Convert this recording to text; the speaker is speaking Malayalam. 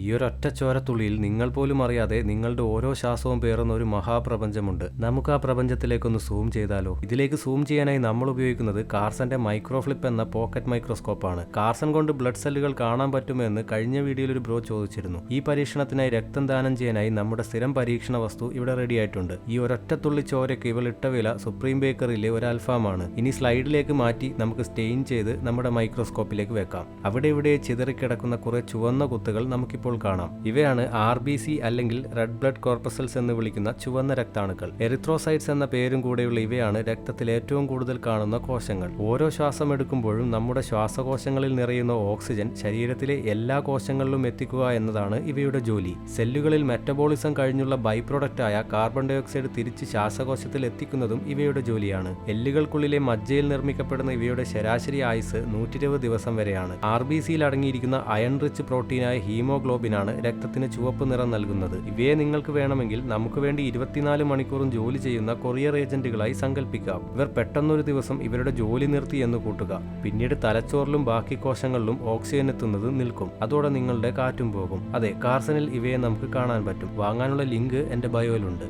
ഈ ഒരൊറ്റ ചോരത്തുള്ളിയിൽ നിങ്ങൾ പോലും അറിയാതെ നിങ്ങളുടെ ഓരോ ശ്വാസവും പേറുന്ന ഒരു മഹാപ്രപഞ്ചമുണ്ട്. നമുക്ക് ആ പ്രപഞ്ചത്തിലേക്കൊന്ന് സൂം ചെയ്താലോ? ഇതിലേക്ക് സൂം ചെയ്യാനായി നമ്മൾ ഉപയോഗിക്കുന്നത് കാർസന്റെ മൈക്രോഫ്ലിപ്പ് എന്ന പോക്കറ്റ് മൈക്രോസ്കോപ്പ് ആണ് കാർസൺ കൊണ്ട് ബ്ലഡ് സെല്ലുകൾ കാണാൻ പറ്റുമെന്ന് കഴിഞ്ഞ വീഡിയോയിൽ ഒരു ബ്രോ ചോദിച്ചിരുന്നു. ഈ പരീക്ഷണത്തിനായി രക്തം ദാനം ചെയ്യാനായി നമ്മുടെ സ്ഥിരം പരീക്ഷണ വസ്തു ഇവിടെ റെഡി ആയിട്ടുണ്ട്. ഈ ഒരൊറ്റ തുള്ളി ചോരയ്ക്ക് ഇവൾ ഇട്ട വില സുപ്രീം ബേക്കറിയിലെ ഒരു അൽഫാമാണ്. ഇനി സ്ലൈഡിലേക്ക് മാറ്റി നമുക്ക് സ്റ്റെയിൻ ചെയ്ത് നമ്മുടെ മൈക്രോസ്കോപ്പിലേക്ക് വെക്കാം. അവിടെ ഇവിടെ ചിതറിക്കിടക്കുന്ന കുറെ ചുവന്ന കുത്തുകൾ നമുക്കിപ്പോൾ കാണാം. ഇവയാണ് ആർ ബി സി അല്ലെങ്കിൽ റെഡ് ബ്ലഡ് കോർപ്പസൽസ് എന്ന് വിളിക്കുന്ന ചുവന്ന രക്താണുക്കൾ. എറിത്രോസൈറ്റ്സ് എന്ന പേരും കൂടെയുള്ള ഇവയാണ് രക്തത്തിൽ ഏറ്റവും കൂടുതൽ കാണുന്ന കോശങ്ങൾ. ഓരോ ശ്വാസം എടുക്കുമ്പോഴും നമ്മുടെ ശ്വാസകോശങ്ങളിൽ നിറയുന്ന ഓക്സിജൻ ശരീരത്തിലെ എല്ലാ കോശങ്ങളിലും എത്തിക്കുക എന്നതാണ് ഇവയുടെ ജോലി. സെല്ലുകളിൽ മെറ്റബോളിസം കഴിഞ്ഞുള്ള ബൈ പ്രൊഡക്റ്റായ കാർബൺ ഡയോക്സൈഡ് തിരിച്ച് ശ്വാസകോശത്തിൽ എത്തിക്കുന്നതും ഇവയുടെ ജോലിയാണ്. എല്ലുകൾക്കുള്ളിലെ മജ്ജയിൽ നിർമ്മിക്കപ്പെടുന്ന ഇവയുടെ ശരാശരി ആയുസ് നൂറ്റി ഇരുപത് ദിവസം വരെയാണ്. ആർ ബി സിയിൽ അടങ്ങിയിരിക്കുന്ന അയൺ റിച്ച് പ്രോട്ടീനായ ഹീമോഗ്ലോബിനാണ് രക്തത്തിന് ചുവപ്പ് നിറം നൽകുന്നത്. ഇവയെ നിങ്ങൾക്ക് വേണമെങ്കിൽ നമുക്ക് വേണ്ടി ഇരുപത്തിനാല് മണിക്കൂറും ജോലി ചെയ്യുന്ന കൊറിയർ ഏജന്റുകളായി സങ്കല്പിക്കാം. ഇവർ പെട്ടെന്നൊരു ദിവസം ഇവരുടെ ജോലി നിർത്തി എന്ന് കൂട്ടുക. പിന്നീട് തലച്ചോറിലും ബാക്കി കോശങ്ങളിലും ഓക്സിജൻ എത്തുന്നത് നിൽക്കും. അതോടെ നിങ്ങളുടെ കാറ്റും പോകും. അതെ കാർസനിൽ ഇവയെ നമുക്ക് കാണാൻ പറ്റും. വാങ്ങാനുള്ള ലിങ്ക് എന്റെ ബയോയിലുണ്ട്.